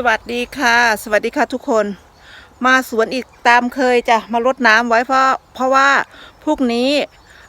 สวัสดีค่ะ สวัสดีค่ะทุกคน มาสวนอีกตามเคยจะมารดน้ำไว้เพราะเพราะว่าพรุ่งนี้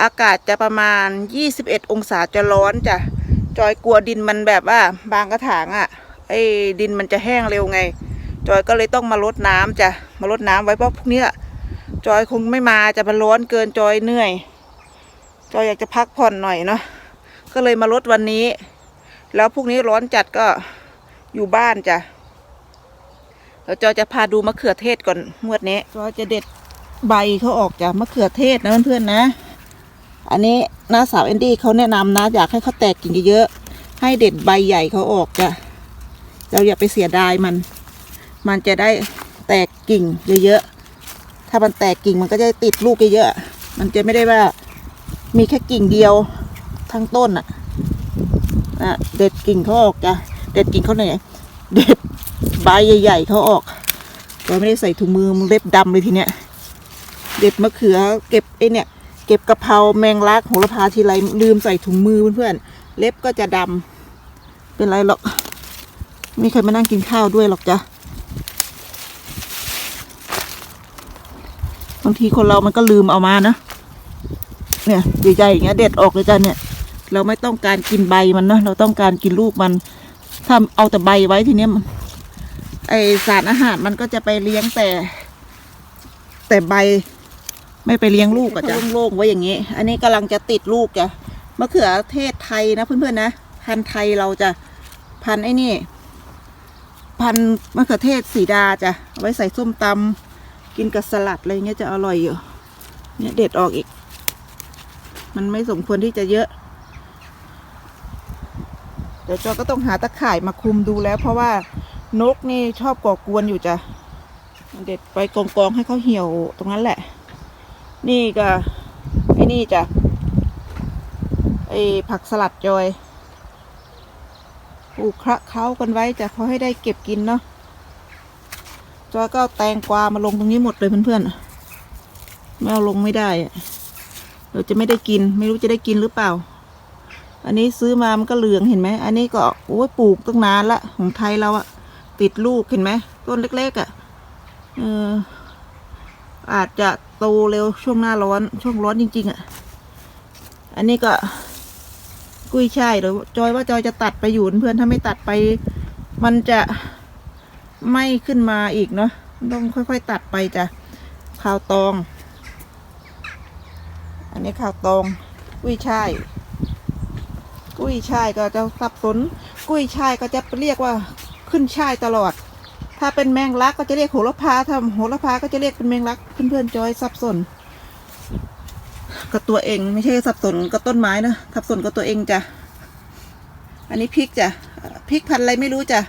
อากาศจะประมาณ 21 องศาจะร้อนจ้ะจอยกลัวดินมันแบบว่า บางกระถางอะ่ะไอ้ดินมันจะแห้งเร็วไง จอยก็เลยต้องมารดน้ำจ้ะมารดน้ำไว้เพราะพรุ่งนี้จอยคงไม่มาจะมันร้อนเกินจอยเหนื่อย จอยอยากจะพักผ่อนหน่อยเนาะก็เลยมารดวันนี้ แล้วพรุ่งนี้ร้อนจัดก็อยู่บ้านจ้ะ ดี๋ยวจอยจะพาดูมะเขือเทศก่อนงวดนี้จอยจะเด็ดใบเขาออกจากมะเขือเทศนะเพื่อนๆนะ อันนี้น้าสาวแอนดี้เขาแนะนำนะ อยากให้เขาแตกกิ่งเยอะๆให้เด็ดใบใหญ่เขาออกจ้ะเราอย่าไปเสียดายมัน มันจะได้แตกกิ่งเยอะๆถ้ามันแตกกิ่งมันก็จะติดลูกเยอะๆมันจะไม่ได้ว่ามีแค่กิ่งเดียวทั้งต้นอะอะเด็ดกิ่งเขาออกจ้ะเด็ดกิ่งเขาไหนเด็ด ใบใหญ่ๆเขาออกเราไม่ได้ใส่ถุงมือมันเล็บดำเลยทีเนี้ยเด็ดมะเขือเก็บไอเนี่ย เก็บกะเพราแมงลักโหระพาทีไรลืมใส่ถุงมือเพื่อนๆเล็บก็จะดำเป็นไรหรอกไม่เคยมานั่งกินข้าวด้วยหรอกจ้ะบางทีคนเรามันก็ลืมเอามานะเนี่ยใหญ่ๆอย่างเงี้ยเด็ดออกเลยจ้ะเนี่ย เราไม่ต้องการกินใบมันนะเราต้องการกินลูกมันถ้าเอาแต่ใบไว้ทีเนี้ยมัน ไอสารอาหารมันก็จะไปเลี้ยงแต่ แต่ใบไม่ไปเลี้ยงลูกอะจ้ะโล่งๆไว้อย่างนี้ อันนี้กำลังจะติดลูกจ้ะมะเขือเทศไทยนะเพื่อนๆนะพันธุ์ไทยเราจะพันไอ้นี่ พันมะเขือเทศสีดาจ้ะเอาไว้ใส่ส้มตำกินกับสลัดอะไรเงี้ยจะอร่อยอยู่เนี่ยเด็ดออกอีก มันไม่สมควรที่จะเยอะเดี๋ยวจอยก็ต้องหาตะข่ายมาคุมดูแล้ว เพราะว่า นกนี่ชอบก่อกวนอยู่จ้ะเด็ดไปกองๆให้เขาเหี่ยวตรงนั้นแหละ นี่ก็ไอ้นี่จ้ะไอ้ผักสลัดจอยปลูกคระเขากันไว้จะเขาให้ได้เก็บกินเนาะจอยก็แตงกวามาลงตรงนี้หมดเลยเพื่อนๆไม่เอาลงไม่ได้อะเดี๋ยวจะไม่ได้กิน ไม่รู้จะได้กินหรือเปล่า อันนี้ซื้อมามันก็เหลืองเห็นไหม อันนี้ก็โอ้ยปลูกตั้งนานละของไทยเราอะ ติดลูกเห็นไหมต้นเล็กๆอะเอออาจจะโตเร็วช่วงหน้าร้อนช่วงร้อนจริง ๆอะ อันนี้ก็กุ้ยช่ายเดี๋ยวจอยว่าจอยจะตัดไปอยู่เพื่อนถ้าไม่ตัดไป มันจะไม่ขึ้นมาอีกเนาะต้องค่อยๆ ตัดไปจ้ะข้าวตอง อันนี้ข้าวตอง กุ้ยช่าย กุ้ยช่ายก็จะสับสน กุ้ยช่ายก็จะเรียกว่า ขึ้นช่ายตลอด ถ้าเป็นแมงลักก็จะเรียกโหระพาถ้าโหระพาก็จะเรียกเป็นแมงลักเพื่อนๆจอยสับสนกับตัวเองไม่ใช่สับสนกับต้นไม้นะสับสนกับตัวเองจ้ะอันนี้พริกจ้ะพริกพันอะไรไม่รู้จ้ะ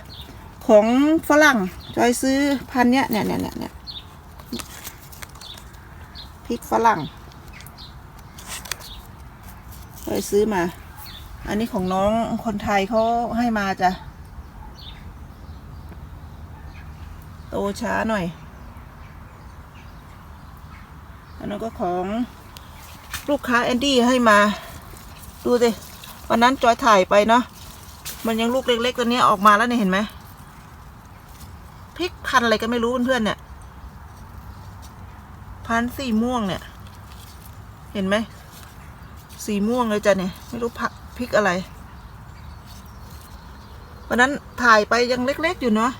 ของฝรั่งจอยซื้อพันเนี้ยเนี่ยเนี่ยเนี่ยเนี่ยพริกฝรั่งจอยซื้อมา อันนี้ของน้องคนไทยเขาให้มาจ้ะ ตช้าหน่อย อันนั้นก็ของลูกค้าแอนดี้ให้มา ดูสิวันนั้นจอยถ่ายไปเนาะมันยังลูกเล็กๆตัวนี้ออกมาแล้วเนี่ยเห็นไหมพริกพันอะไรก็ไม่รู้เพื่อนๆเนี่ย พันสีม่วงเนี่ย เห็นไหมสีม่วงเลยจ้ะเนี่ย ไม่รู้ผักพริกอะไรวันนั้นถ่ายไปยังเล็ก ๆ อยู่เนาะ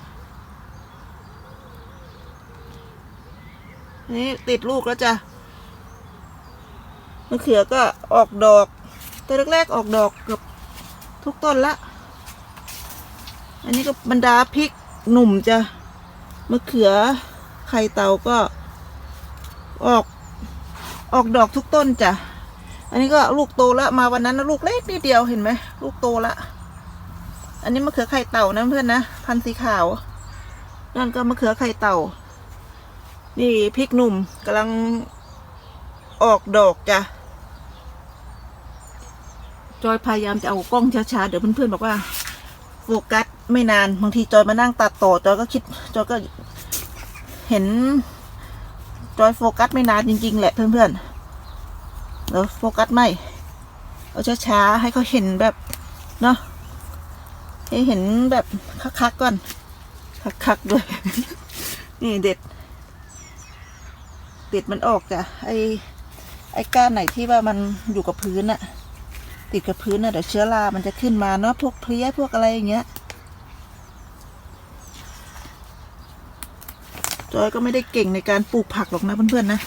นี่ติดลูกแล้วจ้ะมะเขือก็ออกดอกตัวแรกๆออกดอกเกือบทุกต้นละ อันนี้ก็บรรดาพริกหนุ่มจ้ะมะเขือไข่เต่าก็ออกออกดอกทุกต้นจ้ะ อันนี้ก็ลูกโตล้วมาวันนั้นนะลูกเล็กนิดเดียวเห็นไหมลูกโตละ อันนี้มะเขือไข่เต่านะเพื่อนนะพันธุ์สีขาว นั่นก็มะเขือไข่เต่า นี่พริกหนุ่มกำลังออกดอกจ้ะจอยพยายามจะเอากล้องช้าๆ เดี๋ยวเพื่อนๆบอกว่า โฟกัสไม่นาน บางทีจอยมานั่งตัดต่อ จอยก็คิด จอยก็เห็น จอยโฟกัสไม่นานจริง ๆ แหละเพื่อนๆเดี๋ยวโฟกัสไม่ เอาช้าๆ ให้เขาเห็นแบบ เนาะให้เห็นแบบคักๆก่อน คักๆด้วย นี่เด็ด เด็ดมันออกจ้ะไอไอก้านไหนที่ว่ามันอยู่กับพื้นอะติดกับพื้นอะเดี๋ยวเชื้อรา มันจะขึ้นมาเนาะพวกเพลี้ยพวกอะไรอย่างเงี้ยจอยก็ไม่ได้เก่งในการปลูกผักหรอกนะเพื่อนๆนะ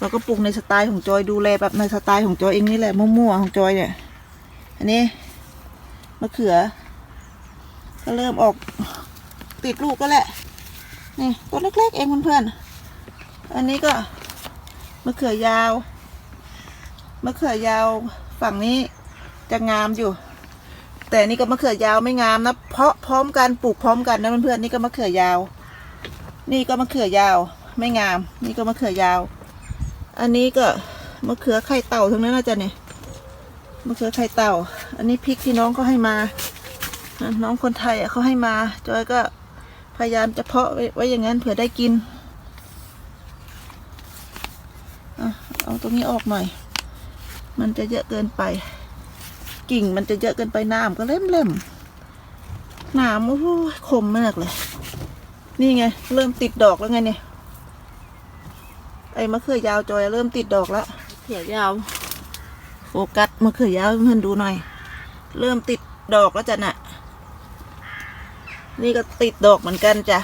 เราก็ปลูกในสไตล์ของจอยดูแลแบบในสไตล์ของจอยเองนี่แหละมั่วๆของจอยเนี่ยอันนี้มะเขือ ก็เริ่มออกติดลูกก็แหละนี่ต้นเล็กๆเองเพื่อนๆอันนี้ก็ มะเขือยาวมะเขือยาวฝั่งนี้จะงามอยู่ แต่นี่ก็มะเขือยาวไม่งามนะ เพราะพร้อมกันปลูกพร้อมกันนะเพื่อนๆนี่ก็มะเขือยาว นี่ก็มะเขือยาว ไม่งาม นี่ก็มะเขือยาว อันนี้ก็มะเขือไข่เต่าทั้งนั้นนะจ๊ะเนี่ยมะเขือไข่เต่า อันนี้พริกที่น้องเขาให้มา น้องคนไทยเขาให้มาจอยก็พยายามจะเพาะไว้ไว้อย่างนั้นเผื่อได้กินอะเอาต รงนี้ออกหน่อย มันจะเยอะเกินไป กิ่งมันจะเยอะเกินไปน้ำก็เล่มเล่มๆหนามโอ้โหคมมากเลย นี่ไง เริ่มติดดอกแล้วไงเนี่ย ไอ้มะเขือยาวจอยเริ่มติดดอกแล้วเขือยาวโฟกัสมะเขือยาวเพื่อนดูหน่อย เริ่มติดดอกแล้วจ้ะน่ะ นี่ก็ติดดอกเหมือนกันจ้ะ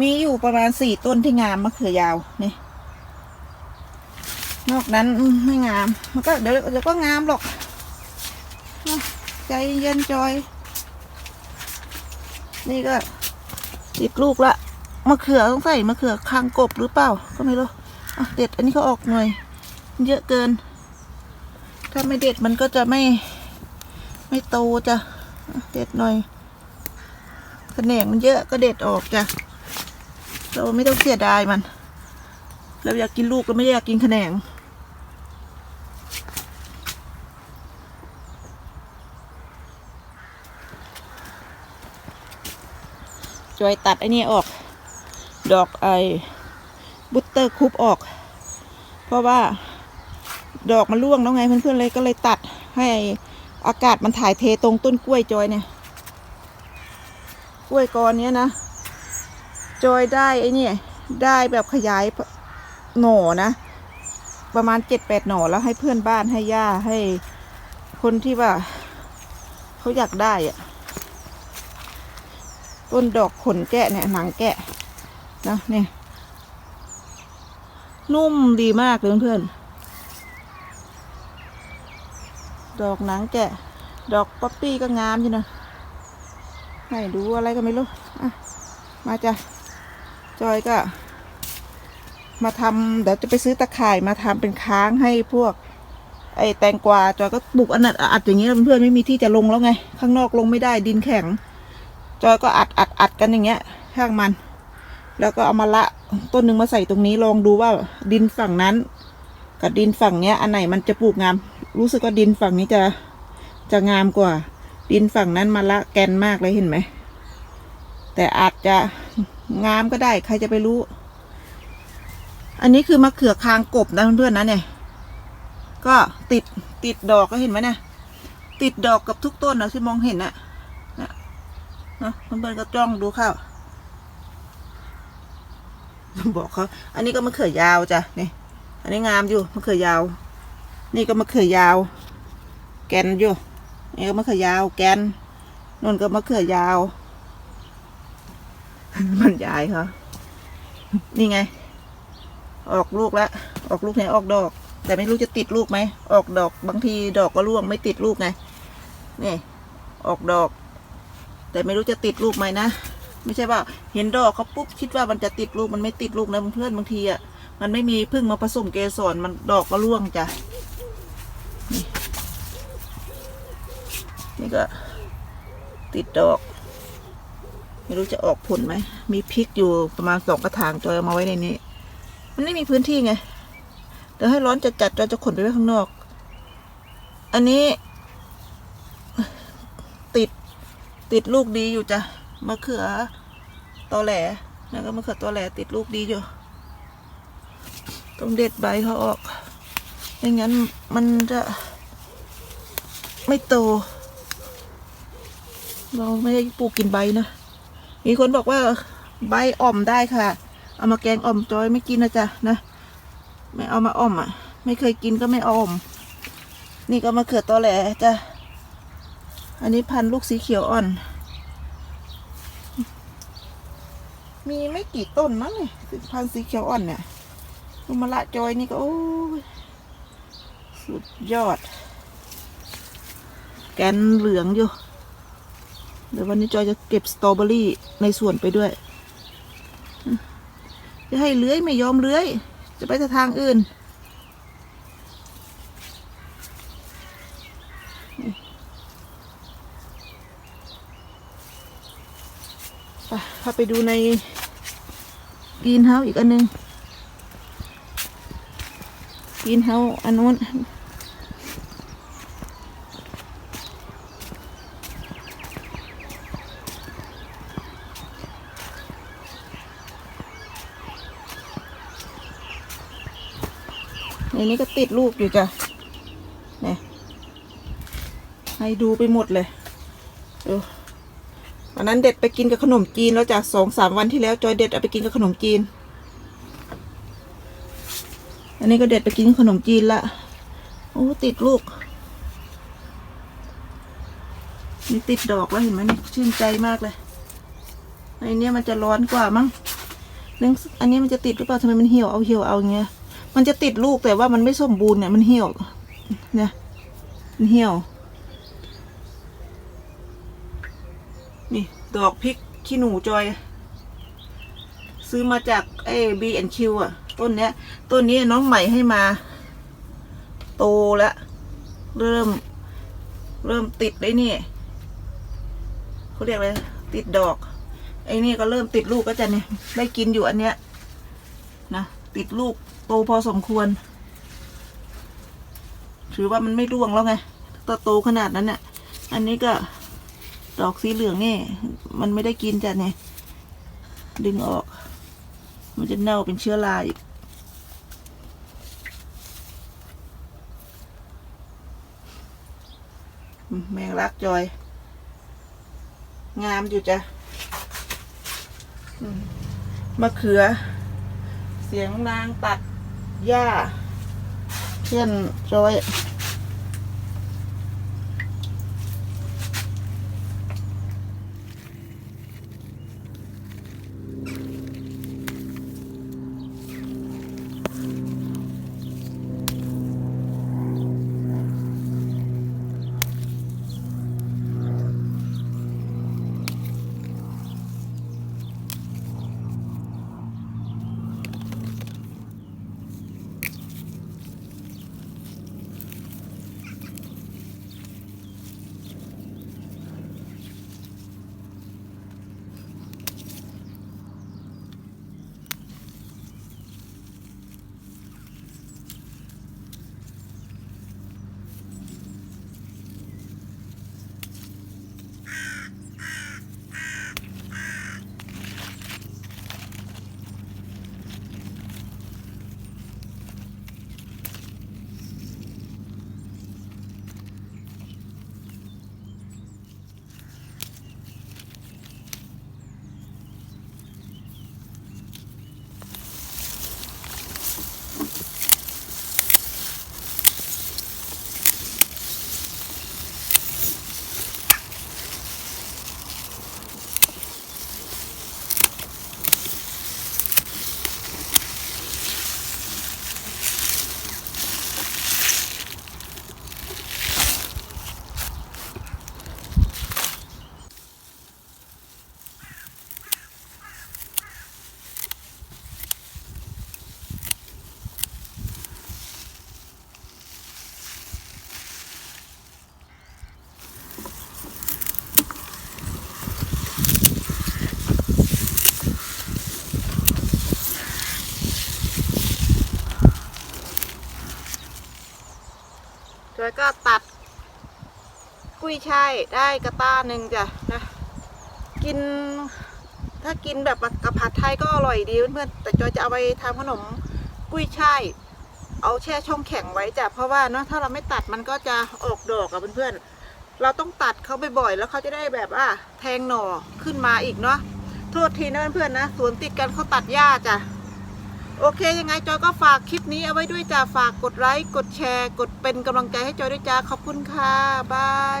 มีอยู่ประมาณสี่ต้นที่งามมะเขือยาวนี่ นอกนั้นไม่งาม มันก็เดี๋ยวเดี๋ยวก็งามหรอก ใจเย็นจอย นี่ก็ติดลูกละมะเขือต้องใส่มะเขือคางกบหรือเปล่า ก็ไม่รู้เด็ดอันนี้ก็ออกหน่อยเยอะเกิน ถ้าไม่เด็ดมันก็จะไม่ ไม่โตจ้ะอะเด็ดหน่อยแขนงมันเยอะก็เด็ดออกจ้ะเราไม่ต้องเสียดายมัน เราอยากกินลูกเราไม่อยากกินแขนง จอยตัดไอ้นี่ออก ดอกไอ้บุตเตอร์คุปออก เพราะว่าดอกมันร่วงแล้วไงเพื่อนๆเลยก็เลยตัดให้อากาศมันถ่ายเทตรงต้นกล้วยจอยเนี่ย กล้วยกอนเนี้ยนะ จอยได้ไอ้นี่ได้แบบขยายหน่อนะ ประมาณเจ็ดแปดหน่อแล้วให้เพื่อนบ้านให้ย่าให้คนที่ว่าเขาอยากได้อะ ต้นดอกขนแกะเนี่ยหนังแกะนะเนี่ย นุ่มดีมากเลยเพื่อนๆดอกหนังแกะ ดอกป๊อปปี้ก็งามอยู่นะให้ดูอะไรก็ไม่รู้อะมาจ้ะจอยก็ มาทำเดี๋ยวจะไปซื้อตะข่ายมาทำเป็นค้างให้พวก ไอแตงกวาจอยก็ปลูกอันนั้นอัดอย่างนี้แล้วเพื่อนไม่มีที่จะลงแล้วไง ข้างนอกลงไม่ได้ดินแข็ง จอยก็อัดอัดอัดกันอย่างเงี้ยข้างมัน แล้วก็เอามาละต้นหนึ่งมาใส่ตรงนี้ลองดูว่าดินฝั่งนั้น กับดินฝั่งเนี้ย อันไหนมันจะปลูกงาม รู้สึกว่าดินฝั่งนี้จะจะงามกว่า ดินฝั่งนั้นมาละแกนมากเลยเห็นไหมแต่อาจจะงามก็ได้ใครจะไปรู้ อันนี้คือมะเขือคางกบนะเพื่อนๆนะเนี่ย ก็ติดติดดอกก็เห็นไหมเนี่ยติดดอกกับทุกต้นนะที่มองเห็นน่ะ นะเพื่อนๆก็จ้องดูข้าวบอกเขาอันนี้ก็มะเขือยาวจ้ะนี่อันนี้งามอยู่มะเขือยาว นี่ก็มะเขือยาว แกนอยู่นี่ก็มะเขือยาว แกนนู่นก็มะเขือยาว มันยายเขานี่ไง ออกลูกแล้วออกลูกไหนออกดอก แต่ไม่รู้จะติดลูกไหมออกดอกบางทีดอกก็ร่วงไม่ติดลูกไงนี่ออกดอก แต่ไม่รู้จะติดลูกไหมนะ ไม่ใช่ว่าเห็นดอกเขาปุ๊บคิดว่ามันจะติดลูกมันไม่ติดลูกนะเพื่อนบางทีอะมันไม่มีพึ่งมาผสมเกสรมันดอกก็ร่วงจ้ะนี่ก็ติดดอก ไม่รู้จะออกผลไหม มีพริกอยู่ประมาณสองกระถางจอยเอามาไว้ในนี้ มันไม่มีพื้นที่ไงเดี๋ยวให้ร้อนจัดจัดๆจอยจะขนไปไว้ข้างนอก อันนี้ ติด ติดลูกดีอยู่จ้ะมะเขือตอแหลแล้วก็มะเขือตอแหลติดลูกดีอยู่ต้องเด็ดใบเขาออกไม่งั้นมันจะไม่โต เราไม่ได้ปลูกกินใบนะ มีคนบอกว่าใบอ่อมได้ค่ะ เอามาแกงอ่อมจอยไม่กินนะจ๊ะนะ ไม่เอามาอ่อมอะ ไม่เคยกินก็ไม่อาอ่อม นี่ก็มะเขือตอแหลจ้ะ อันนี้พันลูกสีเขียวอ่อน มีไม่กี่ต้นมั้งเนี่ยพันสีเขียวอ่อนเนี่ยลูกมะละจอยนี่ก็โอ้สุดยอด แกนเหลืองอยู่ เดี๋ยววันนี้จอยจะเก็บสตรอเบอรี่ในสวนไปด้วย จะให้เลื้อยไม่ยอมเลื้อย จะไปทางอื่น ไปดูในกีนเฮาอีกอันหนึงกีนเฮาอันนู้นในนี้ก็ติดลูกอยู่จ้ะเนี่ยให้ดูไปหมดเลย วันนั้นเด็ดไปกินกับขนมจีนแล้วจากสองสามวันที่แล้วจอยเด็ดเอาไปกินกับขนมจีน อันนี้ก็เด็ดไปกินขนมจีนละโอ้ติดลูกนี่ติดดอกแล้วเห็นไหมนี่ชื่นใจมากเลยไอ้นี้มันจะร้อนกว่ามั้งเรื่องอันนี้มันจะติดหรือเปล่าทำไมมันเหี่ยวเอาเหี่ยวเอาเงี้ย มันจะติดลูกแต่ว่ามันไม่สมบูรณ์เนี่ยมันเหี่ยว เนี่ยมันเหี่ยว นี่ ดอกพริกขี้หนูจอย ซื้อมาจากไอ้บีแอนคิวอะ ต้นเนี้ย ต้นนี้น้องใหม่ให้มา โตแล้ว เริ่ม เริ่มติดไอ้นี่เขาเรียกอะไร ติดดอก ไอ้นี่ก็เริ่มติดลูกก็จะเนี่ย ได้กินอยู่อันเนี้ย นะ ติดลูกโตพอสมควร ถือว่ามันไม่ร่วงแล้วไงโตโตขนาดนั้นเนี่ยอันนี้ก็ ดอกสีเหลืองนี่มันไม่ได้กินจ้ะเนี่ยดึงออก มันจะเน่าเป็นเชื้อราอีกแมงลักจอย งามอยู่จ้ะมมะเขือ เสียงนางตัดหญ้าเพื่อนจอย ยช่ายได้กระต้าหนึ่งจ้ะนะกิน ถ้ากินแบบกับผัดไทยก็อร่อยดีเพื่อนๆแต่จอยจะเอาไปทำขนมกุ้ยช่ายเอาแช่ช่องแข็งไว้จ้ะเพราะว่าเนาะถ้าเราไม่ตัดมันก็จะออกดอกอะเพื่อนๆเราต้องตัดเขาบ่อยๆแล้วเขาจะได้แบบว่าแทงหน่อขึ้นมาอีกเนาะโทษทีนะเพื่อนๆนะสวนติดกันเขาตัดหญ้าจ้ะโอเค ยังไงจอยก็ฝากคลิปนี้เอาไว้ด้วยจ้ะฝากกดไลค์ กดแชร์ กดเป็นกำลังใจให้จอยด้วยจ้าขอบคุณค่ะ บาย